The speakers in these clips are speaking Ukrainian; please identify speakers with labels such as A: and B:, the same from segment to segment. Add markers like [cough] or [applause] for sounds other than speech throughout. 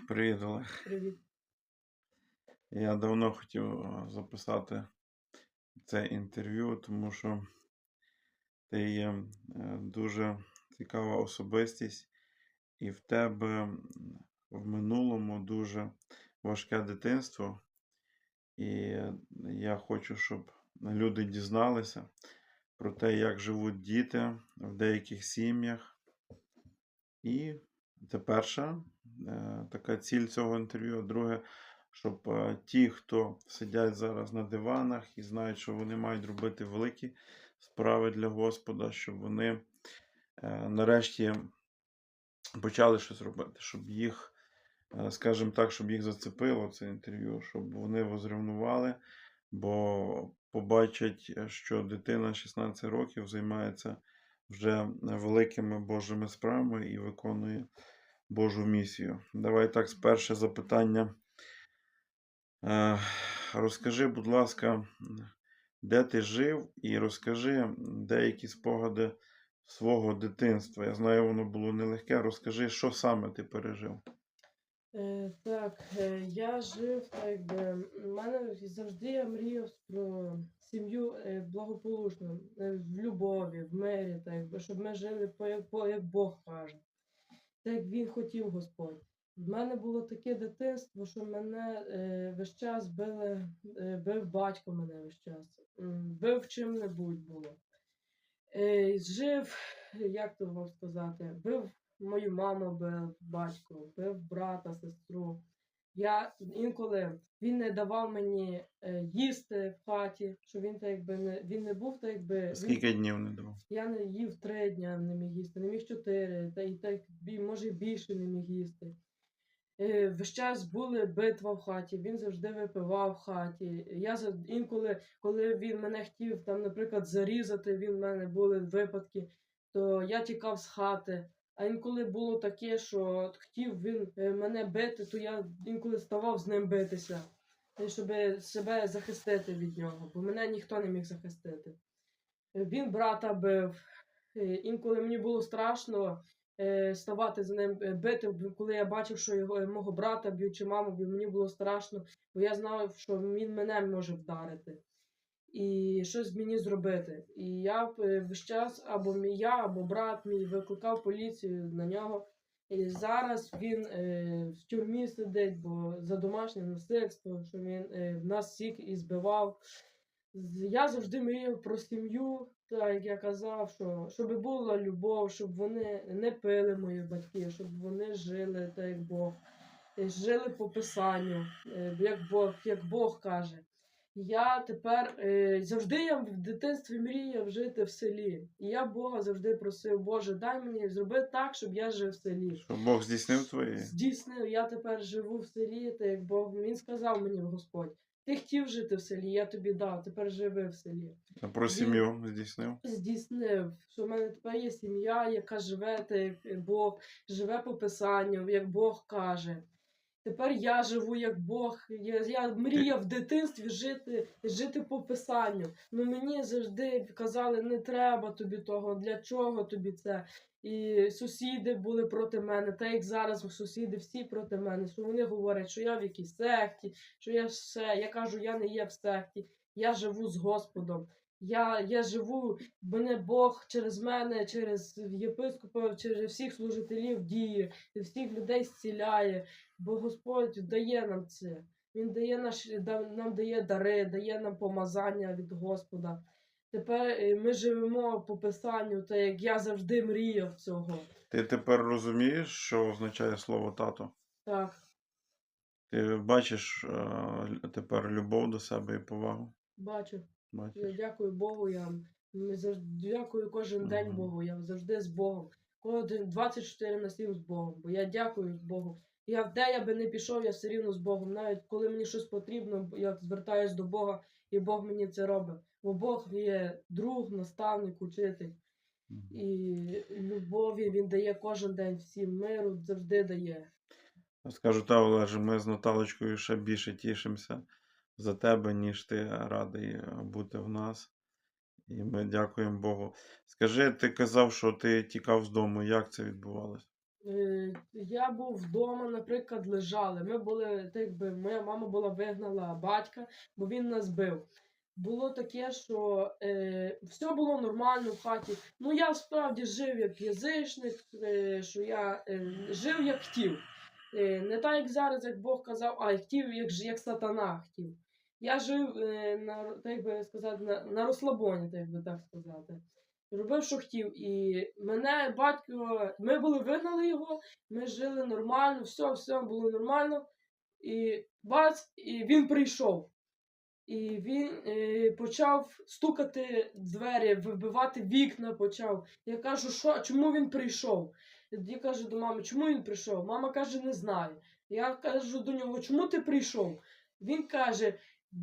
A: Привіт, Олег.
B: Привіт.
A: Я давно хотів е, записати це інтерв'ю, тому що ти є е, дуже цікава особистість, і в тебе в минулому дуже важке дитинство. І я хочу, щоб люди дізналися про те, як живуть діти в деяких сім'ях. І це перша е, така ціль цього інтерв'ю. Друге, щоб е, ті, хто сидять зараз на диванах і знають, що вони мають робити великі справи для Господа, щоб вони е, нарешті почали щось робити, щоб їх, е, скажімо так, щоб їх зацепило це інтерв'ю, щоб вони возревнували, бо побачать, е, що дитина 16 років займається вже великими Божими справами і виконує Божу місію. Давай так, перше запитання. Е, Розкажи, будь ласка, де ти жив, і розкажи деякі спогади свого дитинства. Я знаю, воно було нелегке. Розкажи, що саме ти пережив.
B: Е, так, е, я жив, так якби, в мене завжди я мріяв про сім'ю благополучну, е, в любові, в мирі, так щоб ми жили по як Бог каже, так як Він хотів Господь. В мене було таке дитинство, що мене е, весь час били, е, бив батько мене весь час, бив чим-небудь було. Е, жив, як то вам сказати, бив мою маму бив батько, бив брата, сестру. Я інколи він не давав мені е, їсти в хаті, що він так якби не він не був так якби. Він,
A: Скільки днів не давав?
B: я не їв три дня, не міг їсти, не міг чотири, та і так може більше не міг їсти. Е, Весь час були битва в хаті, він завжди випивав в хаті. Я за- інколи, коли він мене хотів, там, наприклад, зарізати, він в мене були випадки, то я тікав з хати. А інколи було таке, що хотів він е, мене бити, то я інколи ставав з ним битися, е, щоб себе захистити від нього, бо мене ніхто не міг захистити. Е, Він брата бив. Інколи мені було страшно ставати за ним бити, коли я бачив, що його мого брата б'ють чи маму б'ють, мені було страшно, бо я знав, що він мене може вдарити і щось мені зробити. І я е, весь час або мій я, або брат мій викликав поліцію на нього. І зараз він е, в тюрмі сидить, бо за домашнє насильство, що він е, нас всіх і збивав. Я завжди мріяв про сім'ю, так як я казав, що щоб була любов, щоб вони не пили мої батьки, щоб вони жили так, як Бог, е, жили по писанню, е, як Бог, як Бог каже. Я тепер е, завжди я в дитинстві мріяв жити в селі. І я Бога завжди просив, Боже, дай мені зроби так, щоб я жив в селі.
A: Щоб Бог здійснив твої?
B: Здійснив, я тепер живу в селі, так як Бог. Він сказав мені, Господь, ти хотів жити в селі, я тобі дав, тепер живи в селі.
A: А про сім'ю здійснив?
B: Здійснив, що в мене тепер є сім'я, яка живе так, як Бог, живе по писанню, як Бог каже. Тепер я живу як Бог. Я, я мріяв в дитинстві жити, жити по писанню. Ну мені завжди казали, не треба тобі того, для чого тобі це. І сусіди були проти мене, та як зараз сусіди всі проти мене, що вони говорять, що я в якійсь секті, що я все. Я кажу, я не є в секті, я живу з Господом. Я, я живу, мене Бог через мене, через єпископа, через всіх служителів діє, і всіх людей зціляє, бо Господь дає нам це. Він дає наш, нам дає дари, дає нам помазання від Господа. Тепер е, ми живемо по писанню, так як я завжди мріяв цього.
A: Ти тепер розумієш, що означає слово тато?
B: Так,
A: Ти бачиш е, тепер любов до себе і повагу?
B: бачу. Я дякую Богу. Я завжди дякую кожен день Богу. Я завжди з Богом. Кожен 24 на 7 з Богом. Бо я дякую Богу. Я де я би не пішов, я все рівно з Богом. Навіть коли мені щось потрібно, я звертаюсь до Бога, і Бог мені це робить. Бо Бог є друг, наставник, учитель.
A: Мгм.
B: І любові він дає кожен день всім миру, завжди дає.
A: Скажу та, Олеже, ми з Наталочкою ще більше тішимося за тебе, ніж ти радий е, бути в нас. І ми дякуємо Богу. Скажи, ти казав, що ти тікав з дому. Як це відбувалося?
B: Е, Я був вдома, наприклад, лежали. Ми були, так якби моя мама була вигнала батька, бо він нас бив. Було таке, що е, все було нормально в хаті. Ну я справді жив як язичник, е, що я е, жив як хотів. Е, не так, як зараз, як Бог казав, а хотів, як, як сатана хотів. Я жив е, на, так би сказати, на, на розслабоні, так би так сказати. Робив, що хотів. І мене батько, ми були вигнали його, ми жили нормально, все, все було нормально. І бац, і він прийшов. І він е, почав стукати двері, вибивати вікна почав. Я кажу, що, чому він прийшов? Я кажу до мами, чому він прийшов? Мама каже, не знаю. Я кажу до нього, чому ти прийшов? Він каже,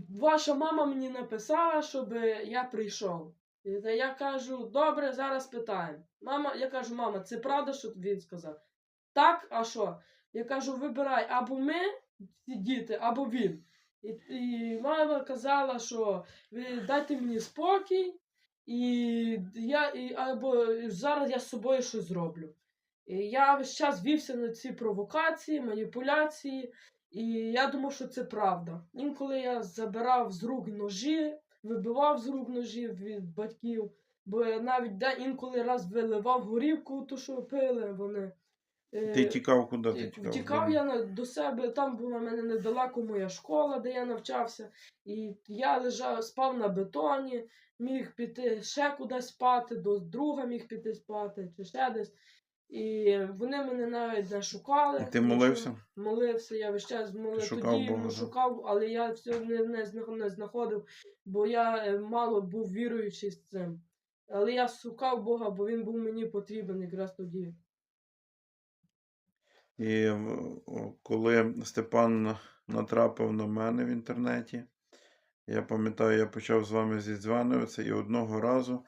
B: ваша мама мені написала, щоб я прийшов. І я кажу, добре, зараз питаємо. Мама, я кажу, мама, це правда, що він сказав? Так, а що? Я кажу, вибирай або ми, ці діти, або він. І, і мама казала, що ви дайте мені спокій, і я і, або зараз я з собою щось зроблю. І я весь час вівся на ці провокації, маніпуляції, і я думав, що це правда. Інколи я забирав з рук ножі, вибивав з рук ножі від батьків, бо я навіть де інколи раз виливав горівку, ту, що пили вони. Е,
A: Ти тікав куди? Ти тікав?
B: Втікав я до себе, там була в мене недалеко моя школа, де я навчався. І я лежав, спав на бетоні, міг піти ще кудись спати, до друга міг піти спати, чи ще десь. І вони мене навіть не шукали.
A: А ти молився?
B: Молився, я весь час молив.
A: шукав
B: Тоді
A: Бога,
B: шукав, але я все не, не, не знаходив, бо я е, мало був віруючий з цим. Але я шукав Бога, бо він був мені потрібен якраз тоді.
A: І коли Степан натрапив на мене в інтернеті, я пам'ятаю, я почав з вами зідзванюватися, і одного разу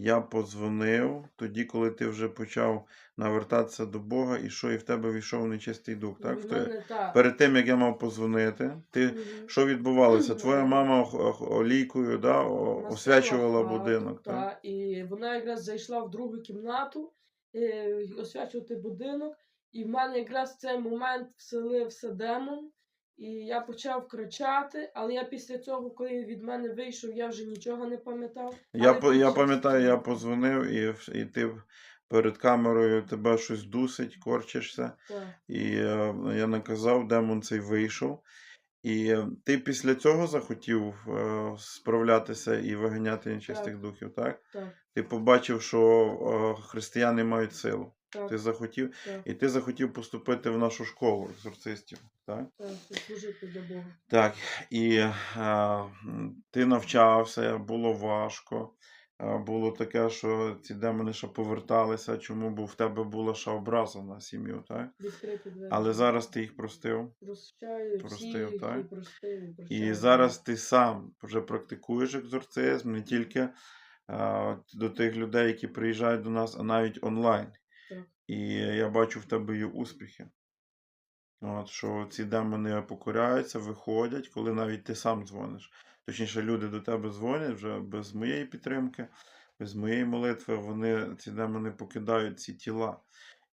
A: я подзвонив тоді, коли ти вже почав навертатися до Бога, і що і в тебе війшов нечистий дух. Так?
B: В
A: те-
B: так.
A: Перед тим, як я мав подзвонити, ти
B: Мгм.
A: що відбувалося? [clears throat] Твоя мама олійкою да, освячувала
B: села
A: будинок.
B: хату,
A: Так?
B: і вона якраз зайшла в другу кімнату е, освячувати будинок. І в мене якраз в цей момент вселився демон. І я почав кричати, але я після цього, коли він від мене вийшов, я вже нічого не пам'ятав.
A: Я, по- я пам'ятаю, я подзвонив, і, і ти перед камерою тебе щось дусить, корчишся.
B: Так.
A: І е, я наказав, демон цей вийшов. І е, ти після цього захотів е, справлятися і виганяти нечистих
B: Так.
A: духів, так?
B: Так,
A: Ти побачив, що е, християни мають силу.
B: Так,
A: Ти захотів,
B: так,
A: і ти захотів поступити в нашу школу екзорцистів, так?
B: так, служити для Бога.
A: Так, і е, ти навчався, було важко. Е, Було таке, що ці демони ще поверталися, чому бо в тебе була ще образа на сім'ю, так? Але зараз ти їх простив.
B: прощаю
A: простив,
B: всіх,
A: так?
B: і простив, і.
A: І зараз ти сам вже практикуєш екзорцизм не тільки е, до тих людей, які приїжджають до нас, а навіть онлайн. І я бачу в тебе є успіхи. От, що ці демони покоряються, виходять, коли навіть ти сам дзвониш. Точніше, люди до тебе дзвонять вже без моєї підтримки, без моєї молитви, вони, ці демони покидають ці тіла.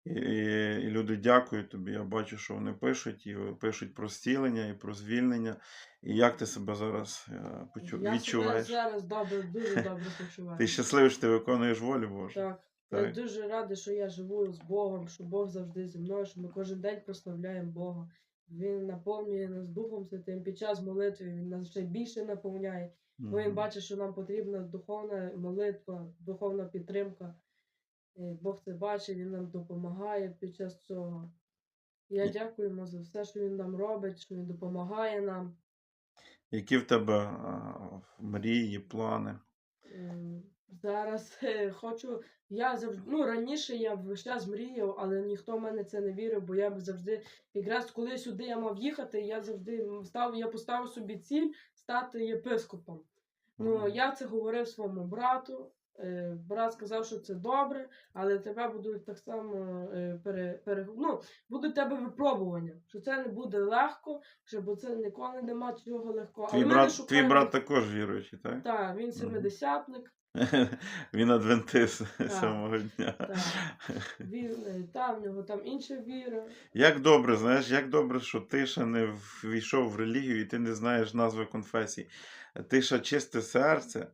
A: І, і, і люди дякують тобі. Я бачу, що вони пишуть, і пишуть про зцілення і про звільнення. І як ти себе зараз е, почу...
B: я
A: відчуваєш?
B: себе зараз добре, дуже добре почуваю.
A: Ти щасливий, що ти виконуєш волю Божу.
B: Так. Я
A: Так.
B: дуже радий, що я живу з Богом, що Бог завжди зі мною, що ми кожен день прославляємо Бога. Він наповнює нас Духом Святим під час молитви, він нас ще більше наповняє. Бо він бачить, що нам потрібна духовна молитва, духовна підтримка. Бог це бачить, він нам допомагає під час цього. Я
A: І-
B: дякую йому за все, що він нам робить, що він допомагає нам.
A: Які в тебе а, мрії, плани?
B: Зараз [laughs] е, хочу. Я завжди ну раніше я весь час мріяв, але ніхто в мене це не вірив, бо я б завжди, якраз коли сюди я мав їхати, я завжди став, я поставив собі ціль стати єпископом. Ну я це говорив своєму брату. Е, брат сказав, що це добре, але тебе будуть так само е, пере, пере, ну, будуть тебе випробування, що це не буде легко, що, бо це ніколи нема чого легкого.
A: Твій брат, твій брат також віруючий, так?
B: так, він семидесятник. [laughs]
A: Він адвентист сьомого дня.
B: Так. Він е, там, в нього там інша віра.
A: Як добре, знаєш, як добре, що ти ще не ввійшов в релігію і ти не знаєш назви конфесій. Ти ще чисте серце,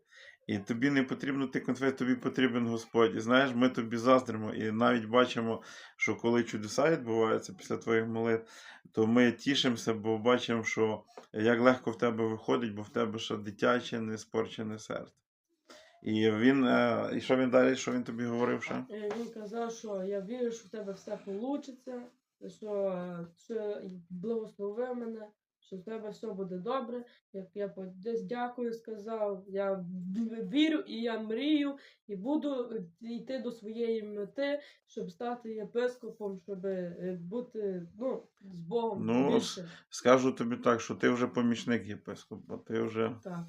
A: і тобі не потрібно ти конфесій, тобі потрібен Господь. І знаєш, ми тобі заздримо, і навіть бачимо, що коли чудеса відбуваються після твоїх молитв, то ми тішимося, бо бачимо, що як легко в тебе виходить, бо в тебе ще дитяче, не спорчене серце. І він, е, і що він далі, що він тобі говорив ще?
B: Е, Він казав, що я вірю, що в тебе все вийде, що, що благослови мене, що в тебе все буде добре. Як я десь дякую, сказав, я вірю і я мрію, і буду е, йти до своєї мети, щоб стати єпископом, щоб е, бути ну, з Богом
A: Ну,
B: більше.
A: Скажу тобі так, що ти вже помічник єпископа, ти вже
B: Так,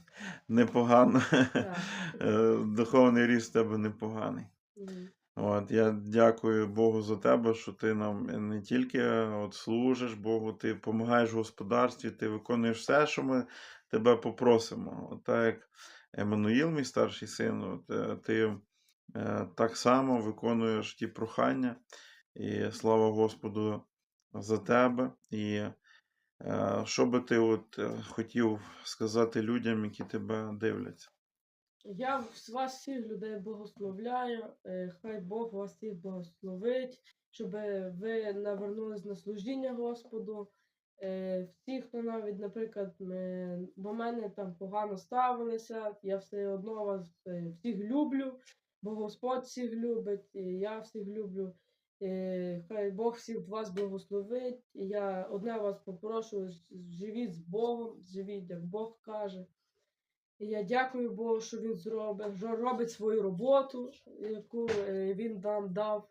A: непогано.
B: так. [laughs]
A: Е, Духовний ріст в тебе непоганий.
B: Мгм.
A: От, я дякую Богу за тебе, що ти нам не тільки е, от, служиш Богу, ти допомагаєш господарстві, ти виконуєш все, що ми тебе попросимо. От, так як Еммануїл, мій старший син, от, е, ти е, так само виконуєш ті прохання. І слава Господу за тебе. І е, що би ти от, е, хотів сказати людям, які тебе дивляться?
B: Я вас всіх людей благословляю. е, Хай Бог вас всіх благословить, щоб ви навернулись на служіння Господу. Е, Всі, хто навіть, наприклад, до мене там погано ставилися, я все одно вас е, всіх люблю, бо Господь всіх любить, і я всіх люблю. Хай Бог всіх вас благословить. Я одне вас попрошу, живіть з Богом, живіть, як Бог каже. Я дякую Богу, що він зробив, що робить свою роботу, яку е, він нам дав.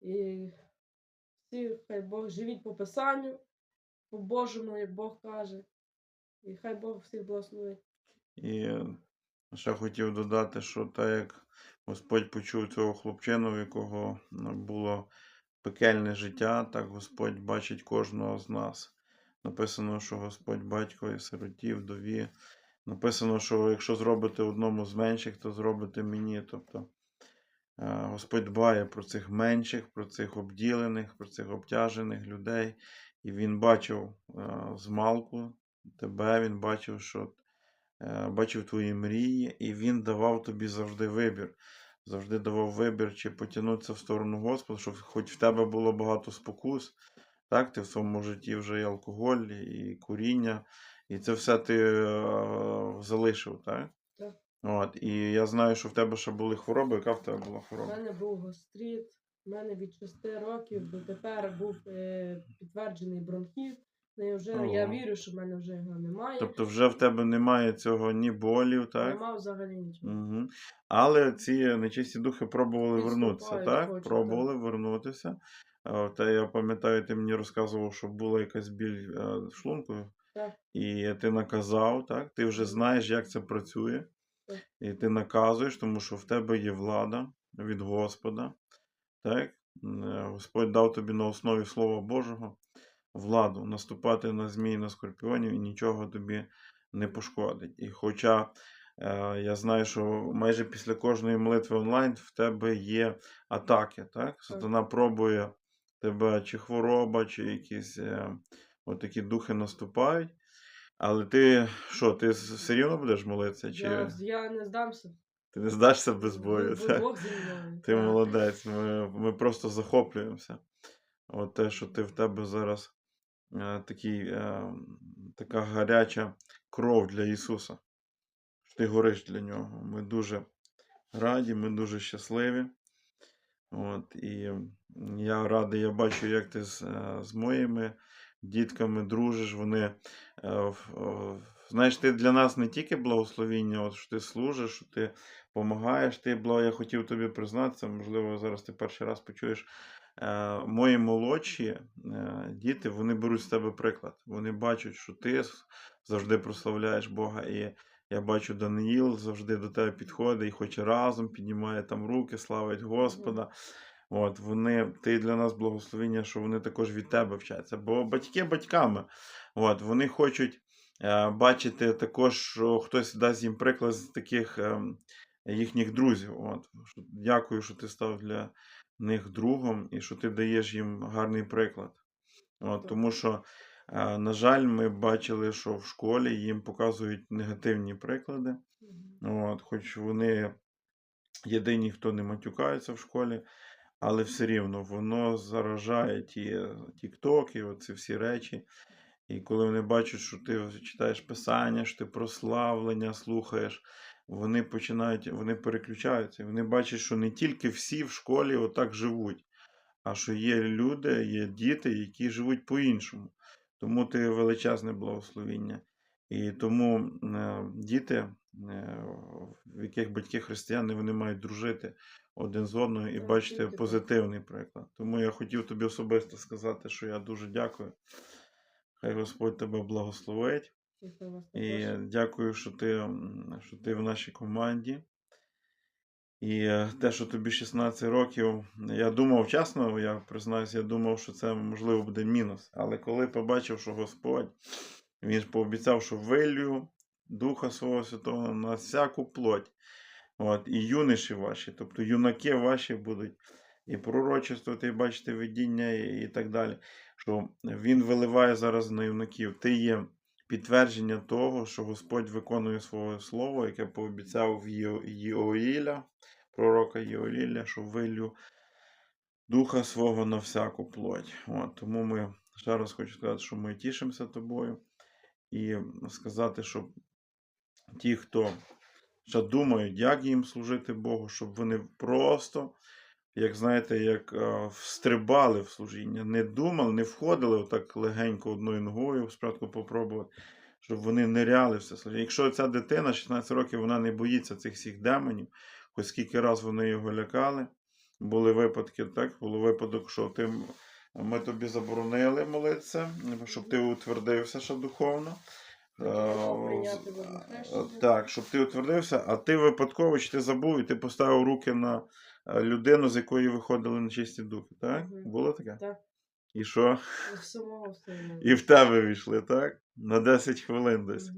B: І всі, хай Бог живіть по Писанню, по Божому, як Бог каже. І хай Бог всіх благословить.
A: І е, ще хотів додати, що так як Господь почув цього хлопчину, в якого ну, було пекельне життя, так Господь бачить кожного з нас. Написано, що Господь батько і сиротів, вдові. Написано, що якщо зробите одному з менших, то зробите мені. Тобто е, Господь дбає про цих менших, про цих обділених, про цих обтяжених людей. І Він бачив е, змалку тебе, він бачив, що е, бачив твої мрії, і він давав тобі завжди вибір. Завжди давав вибір, чи потягнутися в сторону Господа, щоб хоч в тебе було багато спокус. Так, ти в своєму житті вже і алкоголь, і куріння, і це все ти е, залишив, так?
B: Так.
A: От, і я знаю, що в тебе ще були хвороби. Яка в тебе була хвороба?
B: У мене був гастрит, у мене від 6 років до тепер був е, підтверджений бронхіт. Ну, я, вже, я вірю, що в мене вже його немає.
A: Тобто вже в тебе немає цього ні болів, так?
B: Нема взагалі нічого.
A: Угу. Але ці нечисті духи пробували вернутися, так?
B: хочуть,
A: Пробували вернутися. Е, Та я пам'ятаю, ти мені розказував, що була якась біль е, шлунку,
B: Так.
A: і ти наказав, так? Ти вже знаєш, як це працює.
B: Так.
A: І ти наказуєш, тому що в тебе є влада від Господа. Так? Е, Господь дав тобі на основі Слова Божого владу наступати на змій, на скорпіонів і нічого тобі не пошкодить. І хоча е, я знаю, що майже після кожної молитви онлайн в тебе є атаки, так? Сатана пробує тебе чи хвороба, чи якісь е, отакі духи наступають. Але ти що, ти все рівно будеш молитися? Чи
B: Я, я не здамся.
A: ти не здашся без бою?
B: Бо
A: так?
B: Бог.
A: Ти
B: Так.
A: молодець, ми, ми просто захоплюємося. От те, що ти в тебе зараз е, такий, е, така гаряча кров для Ісуса. Що ти гориш для нього. Ми дуже раді, ми дуже щасливі. От, і я радий, я бачу, як ти з, е, з моїми дітками дружиш. Вони, е, в- знаєш, ти для нас не тільки благословіння, от що ти служиш, що ти допомагаєш. Ти благо, я хотів тобі признатися, можливо, зараз ти перший раз почуєш. Е, мої молодші е, діти, вони беруть з тебе приклад. Вони бачать, що ти завжди прославляєш Бога. І я бачу, Даниїл завжди до тебе підходить і хоче разом, піднімає там руки, славить Господа. От, вони, ти для нас благословення, що вони також від тебе вчаться. Бо батьки батьками. От, вони хочуть е, бачити також, що хтось дасть їм приклад з таких ем, їхніх друзів. От. Що- Дякую, що ти став для них другом і що ти даєш їм гарний приклад. От, тому що, е, на жаль, ми бачили, що в школі їм показують негативні приклади. От, хоч вони єдині, хто не матюкається в школі, але все рівно воно заражає ті тіктоки, оці всі речі. І коли вони бачать, що ти читаєш писання, що ти прославлення слухаєш, вони починають, вони переключаються. Вони бачать, що не тільки всі в школі отак живуть, а що є люди, є діти, які живуть по-іншому. Тому ти величезне благословіння. І тому е, діти, е, в яких батьки християни, вони мають дружити один з одним і бачити позитивний приклад. Тому я хотів тобі особисто сказати, що я дуже дякую. Хай Господь тебе благословить.
B: І
A: дякую, що ти, що ти в нашій команді. І е, те, що тобі 16 років, я думав, чесно, я признаюсь, я думав, що це можливо буде мінус. Але коли побачив, що Господь, він ж пообіцяв, що вилью Духа Свого Святого на всяку плоть. От, і юниші ваші, тобто юнаки ваші будуть і пророчествувати, і бачити видіння, і, і так далі. Що він виливає зараз на юнаків. Ти є підтвердження того, що Господь виконує своє слово, яке пообіцяв Йоїля, пророка Йоїля, що вилю духа свого на всяку плоть. От, тому ми ще раз хочу сказати, що ми тішимося тобою. І сказати, що ті, хто ще думають, як їм служити Богу, щоб вони просто, як знаєте, як е, встрибали в служіння, не думали, не входили отак легенько одною ногою, спочатку попробувати, щоб вони ниряли в це служіння. Якщо ця дитина 16 років, вона не боїться цих всіх демонів, хоч скільки раз вони його лякали, були випадки, так, було випадок, що ти, ми тобі заборонили молитися, щоб ти утвердився ще духовно. Е, е. Так, щоб ти утвердився, а ти випадково чи ти забув і ти поставив руки на е, людину, з якої виходили нечисті духи, так? Було таке?
B: Так.
A: І що? І в тебе війшли, так? На 10 хвилин десь.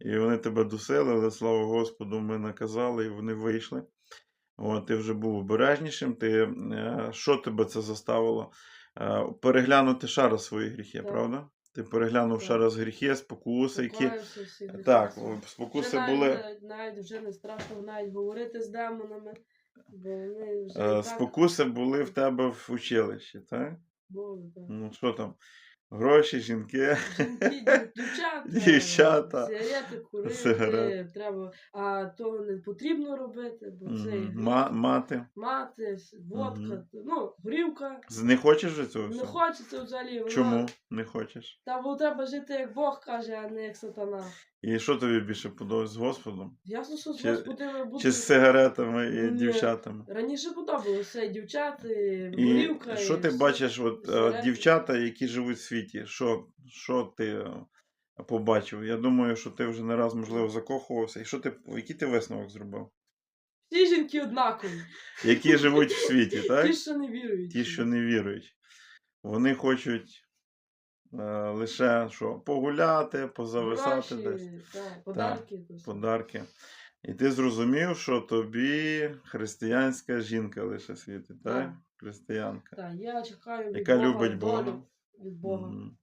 A: І вони тебе дусили, але слава Господу, ми наказали, і вони вийшли. От, ти вже був обережнішим. Ти, що тебе це заставило? Переглянути раз свої гріхи, правда? Ти переглянув ще раз гріхи, спокуси, які. Так,
B: спокуси Вже навіть,
A: були.
B: навіть, навіть вже не страшно навіть говорити з демонами, бо вони вже
A: Е, Спокуси були в тебе в училищі, так?
B: Боже, Так.
A: Ну що там? Гроші, жінки.
B: Жінки, [laughs] дівчата,
A: Дівчата.
B: сигарети курити,
A: Сигарети.
B: треба, а то не потрібно робити, бо це гріх.
A: Ма- мати.
B: мати, водка,
A: Мгм.
B: ну, горілка.
A: Не хочеш же цього
B: Не хочеться взагалі. Вона...
A: Чому не хочеш?
B: Та бо треба жити як Бог каже, а не як сатана.
A: І що тобі більше подобається з Господом?
B: Ясно, що з Господами бути.
A: Чи з сигаретами і
B: Ні.
A: дівчатами?
B: Раніше подобалося і дівчата, і
A: І
B: горілка.
A: що
B: і
A: ти
B: все.
A: бачиш, от, е,
B: сигарети.
A: дівчата, які живуть в світі, що, що ти е, побачив? Я думаю, що ти вже не раз, можливо, закохувався. І що ти, який ти висновок зробив?
B: Всі жінки однакові.
A: Які живуть в світі, [laughs] так?
B: Ті, що не вірують.
A: Ті, що не вірують. Вони хочуть е, лише що, погуляти, позависати
B: Гроші,
A: десь,
B: так, подарки. все.
A: подарки. І ти зрозумів, що тобі християнська жінка лише світить, так?
B: Так.
A: Християнка.
B: Так, я чекаю від
A: Яка
B: Бога
A: любить Бога.
B: Від Бога.
A: Мгм.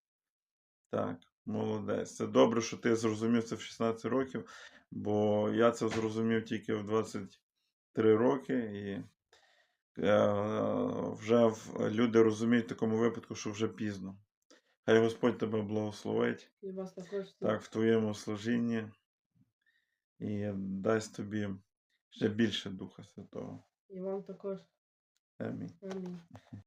A: Так, молодець. Це добре, що ти зрозумів це в 16 років, бо я це зрозумів тільки в 23 роки, і е, вже люди розуміють в такому випадку, що вже пізно. Хай Господь тебе благословить
B: І вас також.
A: так, в твоєму служінні і дасть тобі ще більше Духа Святого.
B: І вам також.
A: Амінь.
B: Амінь.